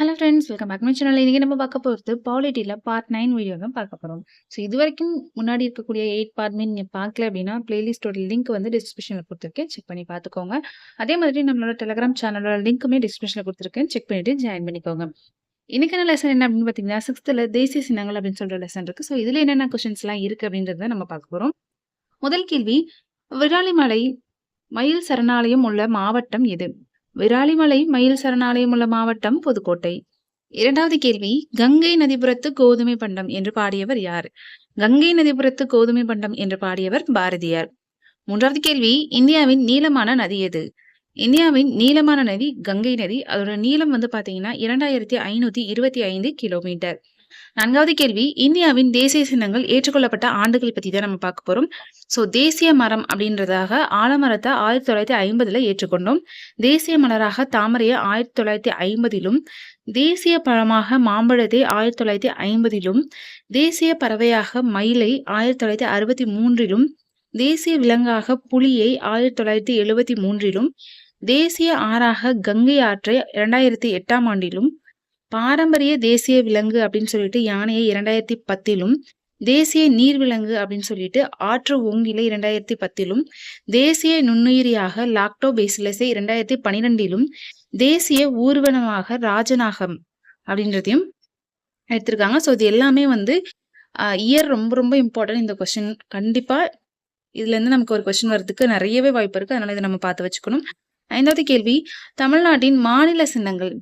Hello friends welcome back my channel இன்றைக்கி நம்ம பார்க்க போகிறது பாலிட்டியில் பார்ட் நைன் வீடியோ தான் பார்க்க போகிறோம் ஸோ இது வரைக்கும் முன்னாடி இருக்கக்கூடிய எயிட் பார்ட்மே நீங்கள் பார்க்கல அப்படின்னா பிளேலிஸ்டோட லிங்க் வந்து டிஸ்கிரிப்ஷனில் கொடுத்துருக்கேன். செக் பண்ணி பார்த்துக்கோங்க. அதே மாதிரி நம்மளோட டெலிகிராம் சேனலோட லிங்க்குமே டிஸ்கிரிப்ஷனில் கொடுத்துருக்கேன். செக் பண்ணிவிட்டு ஜாயின் பண்ணிக்கோங்க. இன்றைக்கான லெசன் என்ன அப்படின்னு பார்த்தீங்கன்னா சிக்ஸ்த்தில் தேசிய சின்னங்கள் அப்படின்னு சொல்கிற லெசன் இருக்குது ஸோ இதில் என்னென்ன கொஷின்ஸ்லாம் இருக்குது அப்படின்றத நம்ம பார்க்க போகிறோம் முதல் கேள்வி விராலிமலை மயில் சரணாலயம் உள்ள மாவட்டம் எது? விராலிமலை மயில் சரணாலயம் உள்ள மாவட்டம் புதுக்கோட்டை. இரண்டாவது கேள்வி கங்கை நதிபுரத்து கோதுமை பண்டம் என்று பாடியவர் யார்? கங்கை நதிபுரத்து கோதுமை பண்டம் என்று பாடியவர் பாரதியார். மூன்றாவது கேள்வி இந்தியாவின் நீளமான நதி எது? இந்தியாவின் நீளமான நதி கங்கை நதி. அதோட நீளம் வந்து பாத்தீங்கன்னா இரண்டாயிரத்தி ஐநூத்தி இருபத்தி ஐந்து கிலோமீட்டர். நான்காவது கேள்வி இந்தியாவின் தேசிய சின்னங்கள் ஏற்றுக்கொள்ளப்பட்ட ஆண்டுகள் பத்தி தான் நம்ம பார்க்க போறோம். ஸோ தேசிய மரம் அப்படின்றதாக ஆலமரத்தை ஆயிரத்தி தொள்ளாயிரத்தி ஐம்பதுல ஏற்றுக்கொண்டோம். தேசிய மலராக தாமரையை ஆயிரத்தி தொள்ளாயிரத்தி ஐம்பதிலும் தேசிய பழமாக மாம்பழத்தை ஆயிரத்தி தொள்ளாயிரத்தி ஐம்பதிலும் தேசிய பறவையாக மயிலை ஆயிரத்தி தொள்ளாயிரத்தி அறுபத்தி மூன்றிலும் தேசிய விலங்காக புலியை ஆயிரத்தி தொள்ளாயிரத்தி எழுபத்தி மூன்றிலும் தேசிய ஆறாக கங்கை ஆற்றை இரண்டாயிரத்தி எட்டாம் ஆண்டிலும் பாரம்பரிய தேசிய விலங்கு அப்படின்னு சொல்லிட்டு யானையை இரண்டாயிரத்தி பத்திலும் தேசிய நீர்விலங்கு அப்படின்னு சொல்லிட்டு ஆற்று ஓங்கிலை இரண்டாயிரத்தி பத்திலும் தேசிய நுண்ணுயிரியாக லாக்டோபேசிலஸை இரண்டாயிரத்தி பனிரெண்டிலும் தேசிய ஊர்வனமாக ராஜநாகம் அப்படின்றதையும் எடுத்திருக்காங்க. ஸோ இது எல்லாமே வந்து இயர் ரொம்ப ரொம்ப இம்பார்ட்டன்ட் இந்த கொஸ்டின் கண்டிப்பாக இதுலேருந்து நமக்கு ஒரு கொஸ்டின் வர்றதுக்கு நிறையவே வாய்ப்பு இருக்குது அதனால் இதை நம்ம பார்த்து வச்சுக்கணும். ஐந்தாவது கேள்வி தமிழ்நாட்டின் மாநில சின்னங்கள்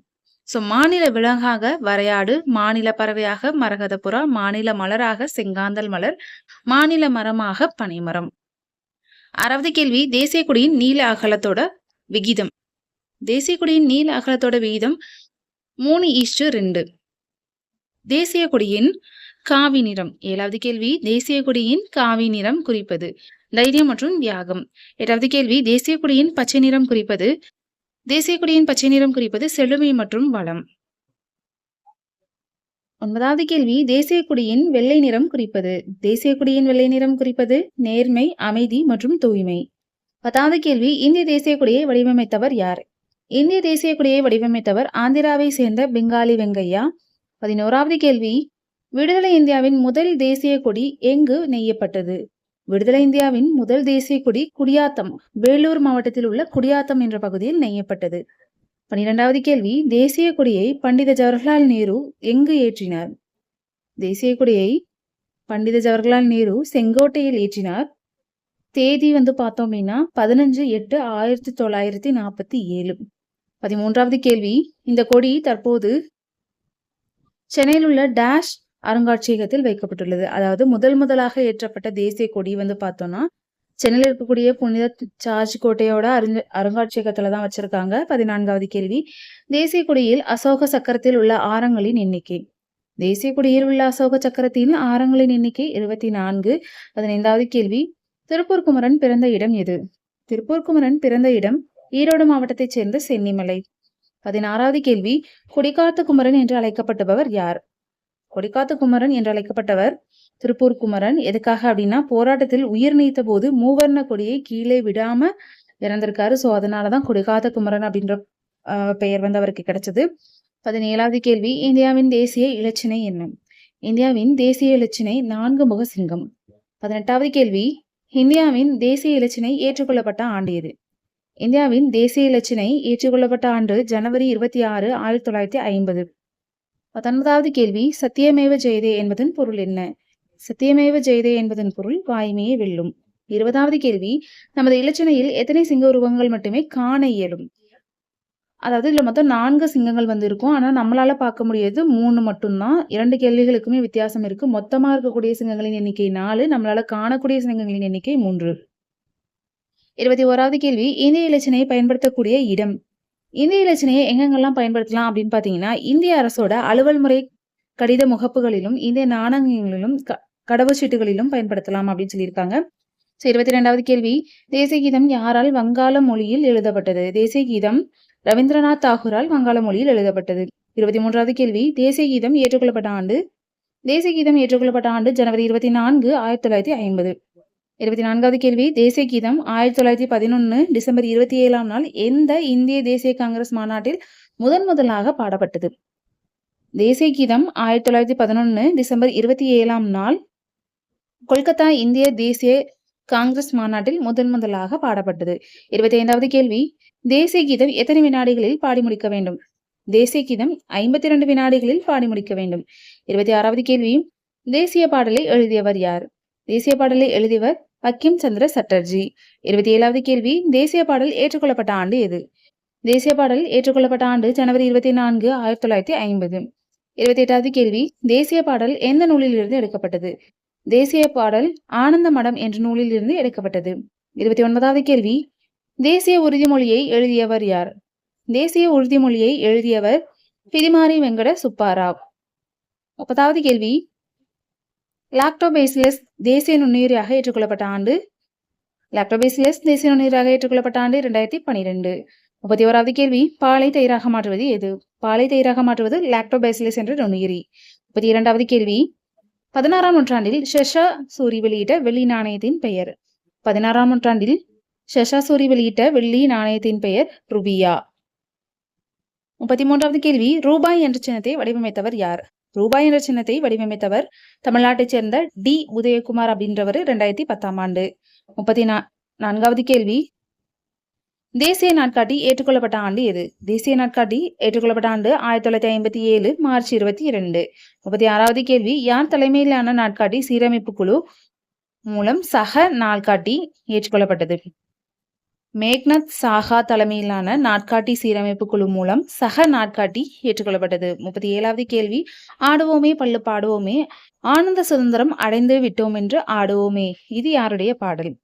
ஸோ மாநில விலங்காக வரையாடு மாநில பறவையாக மரகதபுறா மாநில மலராக செங்காந்தல் மலர் மாநில மரமாக பனைமரம். அறாவது கேள்வி தேசிய கொடியின் நீல அகலத்தோட விகிதம். தேசிய கொடியின் நீல அகலத்தோட விகிதம் மூணு ஈஸ்டு ரெண்டு. தேசிய கொடியின் காவி நிறம். ஏழாவது கேள்வி தேசிய கொடியின் காவி நிறம் குறிப்பது தைரியம் மற்றும் தியாகம். எட்டாவது கேள்வி தேசிய கொடியின் பச்சை நிறம் குறிப்பது தேசிய கொடியின் பச்சை நிறம் குறிப்பது செழுமை மற்றும் வளம். ஒன்பதாவது கேள்வி தேசிய கொடியின் வெள்ளை நிறம் குறிப்பது. தேசிய கொடியின் வெள்ளை நிறம் குறிப்பது நேர்மை அமைதி மற்றும் தூய்மை. பத்தாவது கேள்வி இந்திய தேசிய கொடியை வடிவமைத்தவர் யார்? இந்திய தேசிய கொடியை வடிவமைத்தவர் ஆந்திராவை சேர்ந்த பெங்காலி வெங்கையா. பதினோராவது கேள்வி விடுதலை இந்தியாவின் முதல் தேசிய கொடி எங்கு நெய்யப்பட்டது? விடுதலை இந்தியாவின் முதல் தேசிய கொடி குடியாத்தம். வேலூர் மாவட்டத்தில் உள்ள குடியாத்தம் என்ற பகுதியில் நெய்யப்பட்டது. பனிரெண்டாவது கேள்வி தேசிய கொடியை பண்டித ஜவஹர்லால் நேரு எங்கு ஏற்றினார்? தேசிய கொடியை பண்டித ஜவஹர்லால் நேரு செங்கோட்டையில் ஏற்றினார். தேதி வந்து பார்த்தோம் அப்படின்னா பதினஞ்சு எட்டு ஆயிரத்தி தொள்ளாயிரத்தி நாற்பத்தி ஏழு. பதிமூன்றாவது கேள்வி இந்த கொடி தற்போது சென்னையில் உள்ள டேஷ் அருங்காட்சியகத்தில் வைக்கப்பட்டுள்ளது. அதாவது முதல் முதலாக ஏற்றப்பட்ட தேசிய கொடி வந்து பார்த்தோம்னா சென்னையில் இருக்கக்கூடிய புனித சார்ஜ் கோட்டையோட அருங்க அருங்காட்சியகத்துல தான் வச்சிருக்காங்க. பதினான்காவது கேள்வி. தேசிய கொடியில் அசோக சக்கரத்தில் உள்ள ஆரங்களின் எண்ணிக்கை. தேசிய கொடியில் உள்ள அசோக சக்கரத்தின் ஆரங்களின் எண்ணிக்கை இருபத்தி நான்கு பதினைந்தாவது கேள்வி. திருப்பூர் குமரன் பிறந்த இடம் எது? திருப்பூர் குமரன் பிறந்த இடம் ஈரோடு மாவட்டத்தைச் சேர்ந்த சென்னிமலை. பதினாறாவது கேள்வி. கொடிக்காத்து குமரன் என்று அழைக்கப்பட்டவர் யார்? கொடிக்காத்து குமரன் என்று அழைக்கப்பட்டவர் திருப்பூர் குமரன் எதுக்காக அப்படின்னா போராட்டத்தில் உயிர் நீத்த போது மூவர்ண கொடியை கீழே விடாம இறந்திருக்காரு. ஸோ அதனாலதான் கொடிக்காத்த குமரன் அப்படின்ற பெயர் வந்து அவருக்கு கிடைச்சது. பதினேழாவது கேள்வி இந்தியாவின் தேசிய இலச்சினை என்ன? இந்தியாவின் தேசிய இலச்சினை நான்கு முக சிங்கம். பதினெட்டாவது கேள்வி இந்தியாவின் தேசிய இலச்சினை ஏற்றுக்கொள்ளப்பட்ட ஆண்டு எது? இந்தியாவின் தேசிய இலச்சினை ஏற்றுக்கொள்ளப்பட்ட ஆண்டு ஜனவரி இருபத்தி ஆறு ஆயிரத்தி தொள்ளாயிரத்தி ஐம்பது. பத்தொன்பதாவது கேள்வி சத்தியமேவ ஜெயதே என்பதன் பொருள் என்ன? சத்தியமேவ ஜெயதே என்பதன் பொருள் வாய்மையை வெல்லும். இருபதாவது கேள்வி நமது இலச்சனையில் எத்தனை சிங்க உருவங்கள் மட்டுமே காண இயலும்? அதாவது இதுல மொத்தம் நான்கு சிங்கங்கள் வந்து இருக்கும் ஆனா நம்மளால பார்க்க முடியாது மூணு மட்டும்தான். இரண்டு கேள்விகளுக்குமே வித்தியாசம் இருக்கு. மொத்தமா இருக்கக்கூடிய சிங்கங்களின் எண்ணிக்கை நாலு நம்மளால காணக்கூடிய சிங்கங்களின் எண்ணிக்கை மூன்று. இருபத்தி ஓராவது கேள்வி இந்திய இலச்சனையை பயன்படுத்தக்கூடிய இடம்? இந்திய இலச்சினையை எங்கெங்கெல்லாம் பயன்படுத்தலாம் அப்படின்னு பார்த்தீங்கன்னா இந்திய அரசோட அலுவல் முறை கடித முகப்புகளிலும் இந்திய நாணயங்களிலும் க கடவுச்சீட்டுகளிலும் பயன்படுத்தலாம் அப்படின்னு சொல்லியிருக்காங்க. ஸோ இருபத்தி ரெண்டாவது கேள்வி. தேசிய கீதம் யாரால் வங்காள மொழியில் எழுதப்பட்டது? தேசிய கீதம் ரவீந்திரநாத் தாகூரால் வங்காள மொழியில் எழுதப்பட்டது. இருபத்தி மூன்றாவது கேள்வி. தேசிய கீதம் ஏற்றுக்கொள்ளப்பட்ட ஆண்டு? தேசிய கீதம் ஏற்றுக்கொள்ளப்பட்ட ஆண்டு ஜனவரி இருபத்தி நான்கு ஆயிரத்தி தொள்ளாயிரத்தி ஐம்பது. இருபத்தி நான்காவது கேள்வி. தேசிய கீதம் ஆயிரத்தி தொள்ளாயிரத்தி பதினொன்று டிசம்பர் இருபத்தி ஏழாம் நாள் எந்த இந்திய தேசிய காங்கிரஸ் மாநாட்டில் முதன் முதலாக பாடப்பட்டது? தேசிய கீதம் ஆயிரத்தி தொள்ளாயிரத்தி பதினொன்று டிசம்பர் இருபத்தி ஏழாம் நாள் கொல்கத்தா இந்திய தேசிய காங்கிரஸ் மாநாட்டில் முதன் முதலாக பாடப்பட்டது. இருபத்தி ஐந்தாவது கேள்வி. தேசிய கீதம் எத்தனை வினாடிகளில் பாடி முடிக்க வேண்டும்? தேசிய கீதம் ஐம்பத்தி இரண்டு வினாடிகளில் பாடி முடிக்க வேண்டும். இருபத்தி ஆறாவது கேள்வி. தேசிய பாடலை எழுதியவர் யார்? தேசிய பாடலை எழுதியவர் பக்கிம் சந்திர சட்டர்ஜி. இருபத்தி ஏழாவது கேள்வி தேசிய பாடல் ஏற்றுக்கொள்ளப்பட்ட ஆண்டு எது? தேசிய பாடல் ஏற்றுக்கொள்ளப்பட்ட ஆண்டு ஜனவரி இருபத்தி நான்கு ஆயிரத்தி தொள்ளாயிரத்தி ஐம்பது. இருபத்தி எட்டாவது கேள்வி தேசிய பாடல் எந்த நூலிலிருந்து எடுக்கப்பட்டது? தேசிய பாடல் ஆனந்த மடம் என்ற நூலிலிருந்து எடுக்கப்பட்டது. இருபத்தி ஒன்பதாவது கேள்வி தேசிய உறுதிமொழியை எழுதியவர் யார்? தேசிய உறுதிமொழியை எழுதியவர் பிதிமாரி வெங்கட சுப்பாராவ். முப்பதாவது கேள்வி லாக்டோபேசிலஸ் தேசிய நுண்ணுயிரியாக ஏற்றுக்கொள்ளப்பட்ட ஆண்டு. லாக்டோபேசிலஸ் தேசிய நுண்ணுயிராக ஏற்றுக்கொள்ளப்பட்ட ஆண்டு இரண்டாயிரத்தி பனிரெண்டு முப்பத்தி ஓராவது கேள்வி பாலை தயிராக மாற்றுவது எது? பாலை தயிராக மாற்றுவது லாக்டோபேசிலஸ் என்ற நுண்ணுயிரி. முப்பத்தி இரண்டாவது கேள்வி பதினாறாம் நூற்றாண்டில் ஷெஷா சூரி வெளியிட்ட வெள்ளி நாணயத்தின் பெயர். பதினாறாம் நூற்றாண்டில் ஷெஷா சூரி வெளியிட்ட வெள்ளி நாணயத்தின் பெயர் ருபியா. முப்பத்தி மூன்றாவது கேள்வி ரூபாய் என்ற சின்னத்தை வடிவமைத்தவர் யார்? ரூபாய் என்ற சின்னத்தை வடிவமைத்தவர் தமிழ்நாட்டைச் சேர்ந்த டி. உதயகுமார் அப்படின்றவர் ரெண்டாயிரத்தி பத்தாம் ஆண்டு. முப்பத்தி நா நான்காவது கேள்வி. தேசிய நாட்காட்டி ஏற்றுக்கொள்ளப்பட்ட ஆண்டு எது? தேசிய நாட்காட்டி ஏற்றுக்கொள்ளப்பட்ட ஆண்டு ஆயிரத்தி தொள்ளாயிரத்தி ஐம்பத்தி ஏழு மார்ச் இருபத்தி இரண்டு. முப்பத்தி ஆறாவது கேள்வி. யார் தலைமையிலான நாட்காட்டி சீரமைப்பு குழு மூலம் சக நாட்காட்டி ஏற்றுக்கொள்ளப்பட்டது? மேக்னத் சாஹா தலைமையிலான நாட்காட்டி சீரமைப்பு குழு மூலம் சக நாட்காட்டி ஏற்றுக்கொள்ளப்பட்டது. முப்பத்தி ஏழாவது கேள்வி. ஆடுவோமே பள்ளு பாடுவோமே ஆனந்த சுதந்திரம் அடைந்து விட்டோம் என்று ஆடுவோமே. இது யாருடைய பாடல்?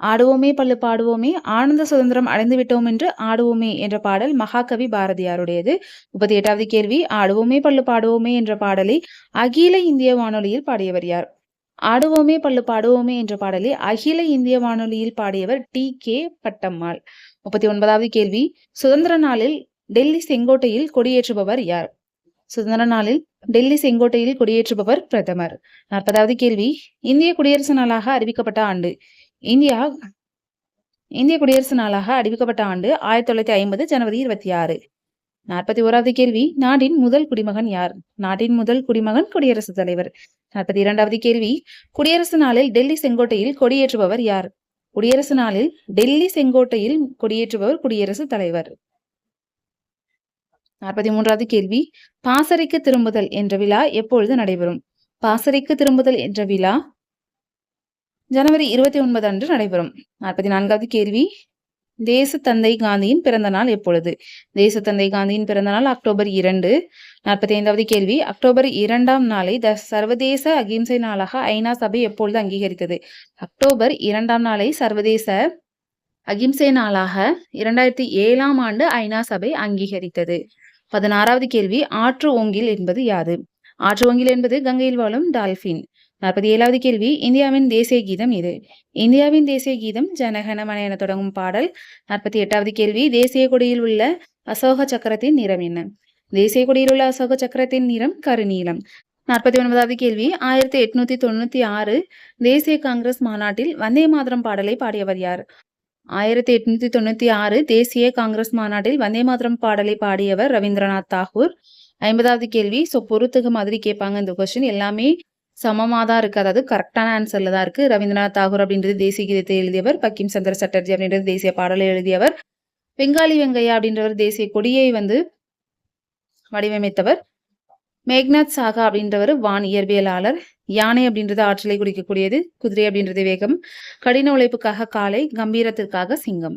ஆடுவோமே பள்ளு பாடுவோமே ஆனந்த சுதந்திரம் அடைந்து விட்டோம் என்று ஆடுவோமே என்ற பாடல் மகாகவி பாரதியாருடையது. முப்பத்தி எட்டாவது கேள்வி. ஆடுவோமே பள்ளு பாடுவோமே என்ற பாடலை அகில இந்திய வானொலியில் பாடியவர் யார்? ஆடுவோமே பள்ளு பாடுவோமே என்ற பாடலை அகில இந்திய வானொலியில் பாடியவர் டி கே பட்டம்மாள். முப்பத்தி ஒன்பதாவது கேள்வி. சுதந்திர நாளில் டெல்லி செங்கோட்டையில் கொடியேற்றுபவர் யார்? சுதந்திர நாளில் டெல்லி செங்கோட்டையில் கொடியேற்றுபவர் பிரதமர். நாற்பதாவது கேள்வி. இந்திய குடியரசு நாளாக அறிவிக்கப்பட்ட ஆண்டு. இந்தியா இந்திய குடியரசு நாளாக அறிவிக்கப்பட்ட ஆண்டு ஆயிரத்தி தொள்ளாயிரத்தி ஐம்பது ஜனவரி இருபத்தி ஆறு. நாற்பத்தி ஓராவது கேள்வி நாட்டின் முதல் குடிமகன் யார்? நாட்டின் முதல் குடிமகன் குடியரசுத் தலைவர். நாற்பத்தி இரண்டாவது கேள்வி குடியரசு நாளில் டெல்லி செங்கோட்டையில் கொடியேற்றுபவர் யார்? குடியரசு நாளில் டெல்லி செங்கோட்டையில் கொடியேற்றுபவர் குடியரசுத் தலைவர். நாற்பத்தி மூன்றாவது கேள்வி பாசறைக்கு திரும்புதல் என்ற விழா எப்பொழுது நடைபெறும்? பாசறைக்கு திரும்புதல் என்ற விழா ஜனவரி இருபத்தி ஒன்பது அன்று நடைபெறும். நாற்பத்தி நான்காவது கேள்வி தேசத்தந்தை காந்தியின் பிறந்த நாள் எப்பொழுது? தேசத்தந்தை காந்தியின் பிறந்த நாள் அக்டோபர் இரண்டு. நாற்பத்தி ஐந்தாவது கேள்வி. அக்டோபர் இரண்டாம் நாளை த சர்வதேச அகிம்சை நாளாக ஐநா சபை எப்பொழுது அங்கீகரித்தது? அக்டோபர் இரண்டாம் நாளை சர்வதேச அகிம்சை நாளாக இரண்டாயிரத்தி ஏழாம் ஆண்டு ஐநா சபை அங்கீகரித்தது. பதினாறாவது கேள்வி. ஆற்று ஓங்கில் என்பது யாது ஆற்று ஓங்கில் என்பது கங்கையில் வாழும் டால்பின். நாற்பத்தி ஏழாவது கேள்வி இந்தியாவின் தேசிய கீதம் இது. இந்தியாவின் தேசிய கீதம் ஜனகணமன என தொடங்கும் பாடல். நாற்பத்தி எட்டாவது கேள்வி தேசிய கொடியில் உள்ள அசோக சக்கரத்தின் நிறம் என்ன? தேசிய கொடியில் உள்ள அசோக சக்கரத்தின் நிறம் கருநீலம். நாற்பத்தி ஒன்பதாவது கேள்வி ஆயிரத்தி எட்நூத்தி தொண்ணூத்தி ஆறு தேசிய காங்கிரஸ் மாநாட்டில் வந்தே மாதரம் பாடலை பாடியவர் யார்? ஆயிரத்தி எட்நூத்தி தொண்ணூத்தி ஆறு தேசிய காங்கிரஸ் மாநாட்டில் வந்தே மாதரம் பாடலை பாடியவர் ரவீந்திரநாத் தாகூர். ஐம்பதாவது கேள்வி ஸோ பொறுத்துக்கு மாதிரி கேட்பாங்க இந்த கொஸ்டின் எல்லாமே சமமாக தான் இருக்குது அதாவது கரெக்டான ஆன்சரில் தான் இருக்குது ரவீந்திரநாத் தாகூர் அப்படின்றது தேசிய கீதத்தை எழுதியவர். பக்கிம் சந்திர சட்டர்ஜி அப்படின்றது தேசிய பாடலை எழுதியவர். பெங்காலி வெங்கையா அப்படின்றவர் தேசிய கொடியை வந்து வடிவமைத்தவர். மேக்நாத் சாகா அப்படின்றவர் வான் இயற்பியலாளர். யானை அப்படின்றது ஆற்றலை குறிக்கக்கூடியது குதிரை அப்படின்றது வேகம். கடின உழைப்புக்காக காலை கம்பீரத்திற்காக சிங்கம்.